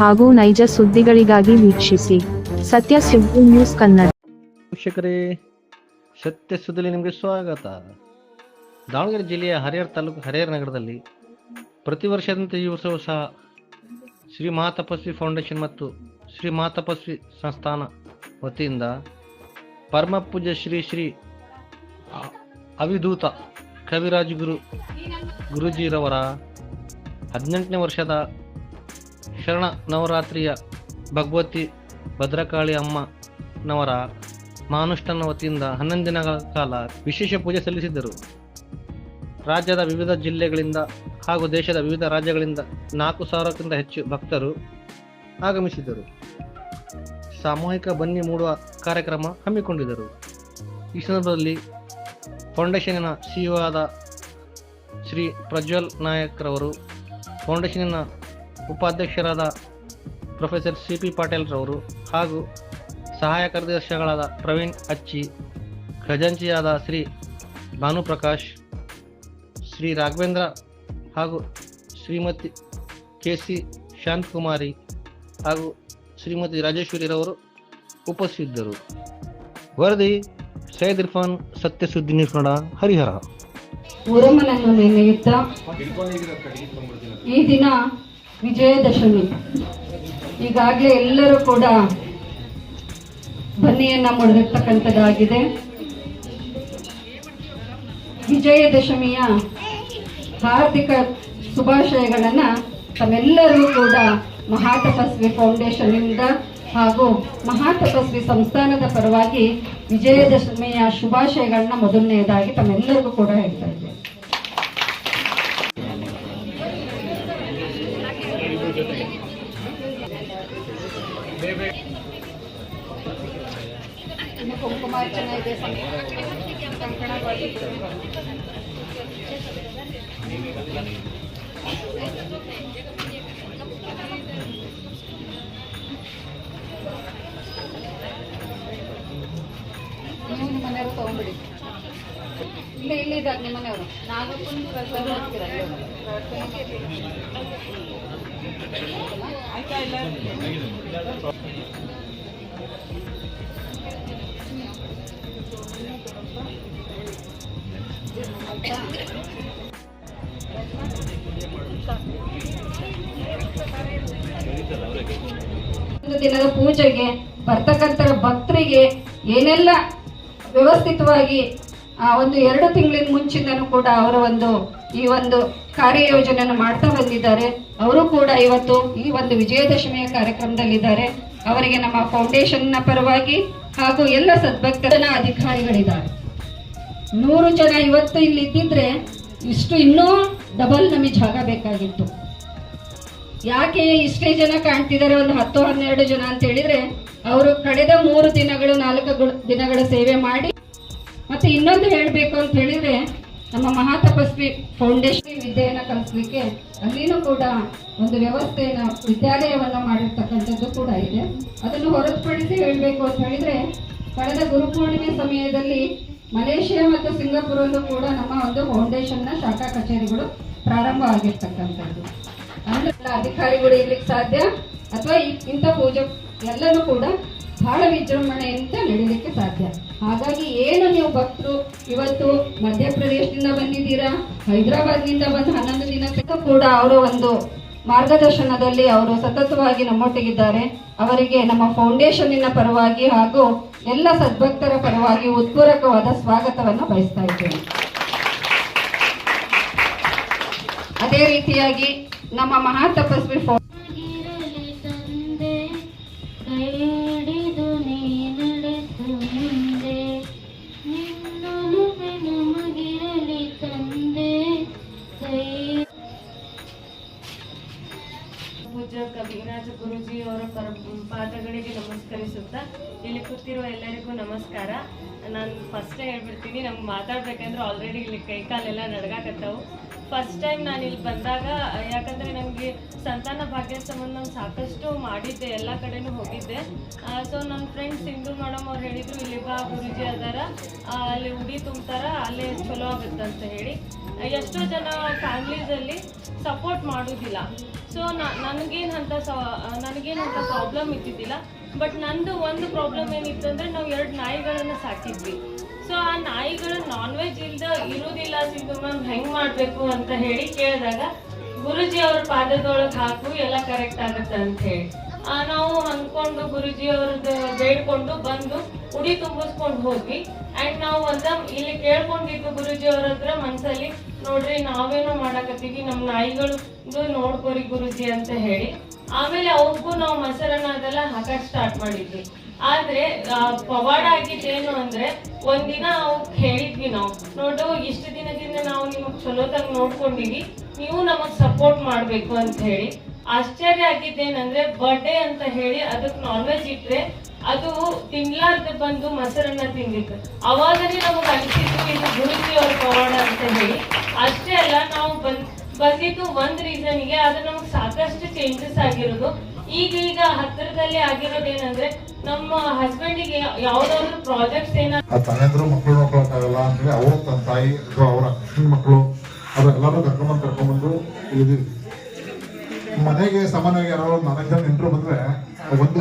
ಹಾಗೂ ನೈಜ ಸುದ್ದಿಗಳಿಗಾಗಿ ವೀಕ್ಷಿಸಿ. ಸತ್ಯ ಸುದ್ದಿ ನ್ಯೂಸ್ ಕನ್ನಡ. ವೀಕ್ಷಕರೇ, ಸತ್ಯ ಸುದ್ದಿಲಿ ನಿಮಗೆ ಸ್ವಾಗತ. ದಾವಣಗೆರೆ ಜಿಲ್ಲೆಯ ಹರಿಹರ ತಾಲೂಕು ಹರಿಹರ ನಗರದಲ್ಲಿ ಪ್ರತಿ ವರ್ಷದಂತೆ ಈ ವರ್ಷವೂ ಸಹ ಶ್ರೀ ಮಾತಪಸ್ವಿ ಫೌಂಡೇಶನ್ ಮತ್ತು ಶ್ರೀ ಮಾತಪಸ್ವಿ ಸಂಸ್ಥಾನ ವತಿಯಿಂದ ಪರಮ ಪೂಜ್ಯ ಶ್ರೀ ಶ್ರೀ ಅವಿದೂತ ಕವಿರಾಜ್ ಗುರು ಗುರುಜಿರವರ ಹದಿನೆಂಟನೇ ವರ್ಷದ ಶರಣ ನವರಾತ್ರಿಯ ಭಗವತಿ ಭದ್ರಕಾಳಿ ಅಮ್ಮನವರ ಮಹಾನುಷ್ಠಾನ ವತಿಯಿಂದ ಹನ್ನೊಂದು ದಿನಗಳ ಕಾಲ ವಿಶೇಷ ಪೂಜೆ ಸಲ್ಲಿಸಿದ್ದರು. ರಾಜ್ಯದ ವಿವಿಧ ಜಿಲ್ಲೆಗಳಿಂದ ಹಾಗೂ ದೇಶದ ವಿವಿಧ ರಾಜ್ಯಗಳಿಂದ ನಾಲ್ಕು ಸಾವಿರಕ್ಕಿಂತ ಹೆಚ್ಚು ಭಕ್ತರು ಆಗಮಿಸಿದರು ಸಾಮೂಹಿಕ ಬನ್ನಿ ಮೂಡುವ ಕಾರ್ಯಕ್ರಮ ಹಮ್ಮಿಕೊಂಡಿದ್ದರು. ಈ ಸಂದರ್ಭದಲ್ಲಿ ಫೌಂಡೇಶನ್ನ ಸಿಇಒ ಆದ ಶ್ರೀ ಪ್ರಜ್ವಲ್ ನಾಯಕ್ರವರು ಫೌಂಡೇಶನಿನ ಉಪಾಧ್ಯಕ್ಷರಾದ ಪ್ರೊಫೆಸರ್ ಸಿ ಪಿ ಪಾಟೀಲ್ರವರು ಹಾಗೂ ಸಹಾಯ ಕಾರ್ಯದರ್ಶಿಗಳಾದ ಪ್ರವೀಣ್ ಅಚ್ಚಿ, ಖಜಾಂಚಿಯಾದ ಶ್ರೀ ಭಾನುಪ್ರಕಾಶ್, ಶ್ರೀ ರಾಘವೇಂದ್ರ ಹಾಗೂ ಶ್ರೀಮತಿ ಕೆ ಸಿ ಶಾಂತಕುಮಾರಿ ಹಾಗೂ ಶ್ರೀಮತಿ ರಾಜೇಶ್ವರಿರವರು ಉಪಸ್ಥಿತರು ವರದಿ ಸೈದ್ ಇರ್ಫಾನ್ ಸತ್ಯ ಸುದ್ದಿ ನ್ಯೂಸ್ ಹರಿಹರ. ಊರಮ್ಮನನ್ನು ನೆನೆಯುತ್ತಾ ಈ ದಿನ ವಿಜಯದಶಮಿ. ಈಗಾಗಲೇ ಎಲ್ಲರೂ ಕೂಡ ಬನ್ನಿಯನ್ನ ಮುಡಿದಿರ್ತಕ್ಕಂಥದ್ದಾಗಿದೆ. ವಿಜಯದಶಮಿಯ ಹಾರ್ದಿಕ ಶುಭಾಶಯಗಳನ್ನು ತಮ್ಮೆಲ್ಲರೂ ಕೂಡ ಮಹಾತಪಸ್ವಿ ಫೌಂಡೇಶನ್ನಿಂದ ಹಾಗೂ ಮಹಾತಪಸ್ವಿ ಸಂಸ್ಥಾನದ ಪರವಾಗಿ ವಿಜಯದಶಮಿಯ ಶುಭಾಶಯಗಳನ್ನ ಮೊದಲನೆಯದಾಗಿ ತಮ್ಮೆಲ್ಲರಿಗೂ ಕೂಡ ಹೇಳ್ತಾ ಇದ್ದೇನೆ ಇದೆ ತಗೊಂಡ್ಬಿಡಿ. ಇಲ್ಲಿ ಇಲ್ಲಿ ಇದ್ದಾರೆ ನಿಮ್ಮ ಮನೆಯವರು. ಒಂದು ದಿನದ ಪೂಜೆಗೆ ಬರ್ತಕ್ಕಂಥ ಭಕ್ತರಿಗೆ ಏನೆಲ್ಲ ವ್ಯವಸ್ಥಿತವಾಗಿ ಒಂದು ಎರಡು ತಿಂಗಳಿನ ಮುಂಚಿಂದನೂ ಕೂಡ ಅವರ ಒಂದು, ಈ ಒಂದು ಕಾರ್ಯಯೋಜನೆಯನ್ನು ಮಾಡ್ತಾ ಬಂದಿದ್ದಾರೆ. ಅವರು ಕೂಡ ಇವತ್ತು ಈ ಒಂದು ವಿಜಯದಶಮಿಯ ಕಾರ್ಯಕ್ರಮದಲ್ಲಿದ್ದಾರೆ. ಅವರಿಗೆ ನಮ್ಮ ಫೌಂಡೇಶನ್ನ ಪರವಾಗಿ ಹಾಗೂ ಎಲ್ಲ ಸದ್ಭಕ್ತರ ಅಧಿಕಾರಿಗಳಿದ್ದಾರೆ. ನೂರು ಜನ ಇವತ್ತು ಇಲ್ಲಿ ಇದ್ದಿದ್ರೆ ಇಷ್ಟು ಇನ್ನೂ ಡಬಲ್ ನಮಗೆ ಜಾಗ ಬೇಕಾಗಿತ್ತು. ಯಾಕೆ ಇಷ್ಟೇ ಜನ ಕಾಣ್ತಿದ್ದಾರೆ? ಒಂದು ಹತ್ತು, ಹನ್ನೆರಡು ಜನ ಅಂತ ಹೇಳಿದ್ರೆ ಅವರು ಕಳೆದ ಮೂರು ದಿನಗಳು, ನಾಲ್ಕು ಗಳು- ದಿನಗಳ ಸೇವೆ ಮಾಡಿ. ಮತ್ತೆ ಇನ್ನೊಂದು ಹೇಳಬೇಕು ಅಂತ ಹೇಳಿದ್ರೆ, ನಮ್ಮ ಮಹಾತಪಸ್ವಿ ಫೌಂಡೇಶನ್ ವಿದ್ಯೆಯನ್ನ ಕಲಿಸ್ಲಿಕ್ಕೆ ಅಲ್ಲಿನೂ ಕೂಡ ಒಂದು ವ್ಯವಸ್ಥೆಯನ್ನ, ವಿದ್ಯಾಲಯವನ್ನ ಮಾಡಿರ್ತಕ್ಕಂಥದ್ದು ಕೂಡ ಇದೆ. ಅದನ್ನು ಹೊರತುಪಡಿಸಿ ಹೇಳಬೇಕು ಅಂತ ಹೇಳಿದ್ರೆ, ಕಳೆದ ಗುರುಪೂರ್ಣಿಮೆ ಸಮಯದಲ್ಲಿ ಮಲೇಷಿಯಾ ಮತ್ತು ಸಿಂಗಾಪುರಲ್ಲೂ ಕೂಡ ನಮ್ಮ ಒಂದು ಫೌಂಡೇಶನ್ನ ಶಾಖಾ ಕಚೇರಿಗಳು ಪ್ರಾರಂಭ ಆಗಿರ್ತಕ್ಕಂಥದ್ದು. ಅಂದ್ರೆ ಅಧಿಕಾರಿಗಳು ಇರ್ಲಿಕ್ಕೆ ಸಾಧ್ಯ? ಅಥವಾ ಇಂಥ ಪೂಜೆ ಎಲ್ಲನೂ ಕೂಡ ಬಹಳ ವಿಜೃಂಭಣೆಯಿಂದ ನಡೀಲಿಕ್ಕೆ ಸಾಧ್ಯ. ಹಾಗಾಗಿ ಏನು ನೀವು ಭಕ್ತರು ಇವತ್ತು ಮಧ್ಯಪ್ರದೇಶದಿಂದ ಬಂದಿದ್ದೀರಾ, ಹೈದರಾಬಾದ್ನಿಂದ ಬಂದು ಹನ್ನೊಂದು ದಿನ ಕೂಡ ಅವರ ಒಂದು ಮಾರ್ಗದರ್ಶನದಲ್ಲಿ ಅವರು ಸತತವಾಗಿ ನಮ್ಮೊಟ್ಟಿಗಿದ್ದಾರೆ. ಅವರಿಗೆ ನಮ್ಮ ಫೌಂಡೇಶನ್ನಿನ ಪರವಾಗಿ ಹಾಗೂ ಎಲ್ಲ ಸದ್ಭಕ್ತರ ಪರವಾಗಿ ಉತ್ಪೂರಕವಾದ ಸ್ವಾಗತವನ್ನು ಬಯಸ್ತಾ ಇದ್ದೇನೆ. ಅದೇ ರೀತಿಯಾಗಿ ನಮ್ಮ ಮಹಾತಪಸ್ವಿ ಫೌ ಕವಿರಾಜ ಗುರುಜಿ ಅವರ ಪರ, ಪಾದಗಳಿಗೆ ನಮಸ್ಕರಿಸುತ್ತಾ ಇಲ್ಲಿ ಕೂತಿರುವ ಎಲ್ಲರಿಗೂ ನಮಸ್ಕಾರ. ನಾನು ಫಸ್ಟೇ ಹೇಳ್ಬಿಡ್ತೀನಿ ನಮ್ಗೆ ಮಾತಾಡ್ಬೇಕಂದ್ರೆ ಆಲ್ರೆಡಿ ಇಲ್ಲಿ ಕೈ ಕಾಲೆಲ್ಲ ನಡ್ಗಾಕತ್ತವು. ಫಸ್ಟ್ ಟೈಮ್ ನಾನು ಇಲ್ಲಿ ಬಂದಾಗ, ಯಾಕಂದರೆ ಸಂತಾನ ಭಾಗ್ಯ ಸಂಬಂಧ ನಾನು ಸಾಕಷ್ಟು ಮಾಡಿದ್ದೆ, ಎಲ್ಲ ಕಡೆನೂ ಹೋಗಿದ್ದೆ. ಸೊ ನನ್ನ ಫ್ರೆಂಡ್ ಸಿಂಧು ಮೇಡಮ್ ಅವ್ರು ಹೇಳಿದ್ರು, ಇಲ್ಲಿ ಬಾ ಗುರುಜಿ ಅದಾರ ಅಲ್ಲಿ ಉಡಿ ತುಂಬ್ತಾರ, ಅಲ್ಲೇ ಚಲೋ ಆಗುತ್ತೆ ಅಂತ ಹೇಳಿ. ಎಷ್ಟೋ ಜನ ಫ್ಯಾಮ್ಲೀಸಲ್ಲಿ ಸಪೋರ್ಟ್ ಮಾಡೋದಿಲ್ಲ. ಸೊ ನನಗೇನು ನನಗೇನಂತ ನನಗೇನು ಅಂತ ಪ್ರಾಬ್ಲಮ್ ಇದ್ದಿದ್ದಿಲ್ಲ. ಬಟ್ ನಂದು ಒಂದು ಪ್ರಾಬ್ಲಮ್ ಏನಿತ್ತು ಅಂದರೆ, ನಾವು ಎರಡು ನಾಯಿಗಳನ್ನು ಸಾಕಿದ್ವಿ. ಸೊ ಆ ನಾಯಿಗಳು ನಾನ್ ವೆಜ್ ಇಲ್ದ ಇರುವುದಿಲ್ಲ ಸಿಂಧು ಮ್ಯಾಮ್ ಹೆಂಗ್ ಮಾಡಬೇಕು ಅಂತ ಹೇಳಿ ಕೇಳಿದಾಗ ಗುರುಜಿ ಅವ್ರ ಪಾದದೊಳಗೆ ಹಾಕು, ಎಲ್ಲ ಕರೆಕ್ಟ್ ಆಗುತ್ತೆ ಅಂತ ಹೇಳಿ. ನಾವು ಅಂದ್ಕೊಂಡು ಗುರುಜಿ ಅವ್ರದ್ದು ಬೇಡ್ಕೊಂಡು ಬಂದು ಉಡಿ ತುಂಬಿಸ್ಕೊಂಡು ಹೋಗಿ ಅಂಡ್ ನಾವು ಒಂದ ಇಲ್ಲಿ ಕೇಳ್ಕೊಂಡಿದ್ದು ಗುರುಜಿ ಅವ್ರ ಹತ್ರ ಮನ್ಸಲ್ಲಿ, ನೋಡ್ರಿ ನಾವೇನೋ ಮಾಡಕತ್ತೀವಿ ನಮ್ಮ ನಾಯಿಗಳು ನೋಡ್ಕೋರಿ ಗುರುಜಿ ಅಂತ ಹೇಳಿ. ಆಮೇಲೆ ಅವ್ರಿಗೂ ನಾವು ಮೊಸರನ್ನ ಅದೆಲ್ಲ ಹಾಕಕ್ ಸ್ಟಾರ್ಟ್ ಮಾಡಿದ್ವಿ. ಆದ್ರೆ ಪವಾಡ ಆಗಿದ್ದೇನು ಅಂದ್ರೆ, ಒಂದಿನ ಅವಕ್ ಹೇಳಿದ್ವಿ ನಾವು. ನೋಡು ಇಷ್ಟು ದಿನದಿಂದ ನಾವು ನಿಮಗ್ ಚಲೋತಾಗ ನೋಡ್ಕೊಂಡಿವಿ, ನೀವು ನಮಗ್ ಸಪೋರ್ಟ್ ಮಾಡ್ಬೇಕು ಅಂತ ಹೇಳಿ. ಆಶ್ಚರ್ಯ ಆಗಿದ್ದೇನಂದ್ರೆ ಬರ್ಡೇ ಅಂತ ಹೇಳಿ ಅದಕ್ಕೆ ನಾನ್ ವೆಜ್ ಇಟ್ರೆ, ಅದು ತಿನ್ಲಾರ್ದ ಬಂದು ಮೊಸರನ್ನ ತಿಂದಿತ್ತು. ಅವಾಗಲೇ ನಮಗ್ ಅನಿಸಿದ್ವಿ ಇದು ಗುರುಜಿ ಅವ್ರ ಪವಾಡ ಅಂತ ಹೇಳಿ. ಅಷ್ಟೇ ಅಲ್ಲ, ನಾವು ಬಂದ್, ಬಂದಿದ್ದು ಒಂದ್ ರೀಸನ್ಗೆ ಅದು ನಮಗ್ ಸಾಕಷ್ಟು ಚೇಂಜಸ್ ಆಗಿರೋದು. ಈಗ ಈಗ ಹತ್ತಿರದಲ್ಲಿ ಆಗಿರೋದೇನಂದ್ರೆ ನಮ್ಮ ಹಸ್ಬೆಂಡಿಗೆ ಯಾವ್ದಾದ್ರು ಪ್ರಾಜೆಕ್ಟ್ಸ್ ಏನಾದ್ರು ಆ ತಾಯಂದ್ರು ಮಕ್ಕಳು ನೋಡ್ಕೊಳಕ್ಕಾಗಲ್ಲ ಅಂತೇಳಿ ಅವರು ತನ್ನ ತಾಯಿ ಅಥವಾ ಅವರ ಅಕ್ಕನ ಮಕ್ಕಳು ಅವರೆಲ್ಲರೂ ಕರ್ಕೊಂಬಂದು ಕರ್ಕೊಂಡ್ಬಂದು ಇಲ್ಲಿ ಮನೆಗೆ ಸಾಮಾನ್ಯವಾಗಿ ಯಾರೋ ನಾಲ್ಕು ಜನ ನೆಂಟರು ಬಂದ್ರೆ ಒಂದು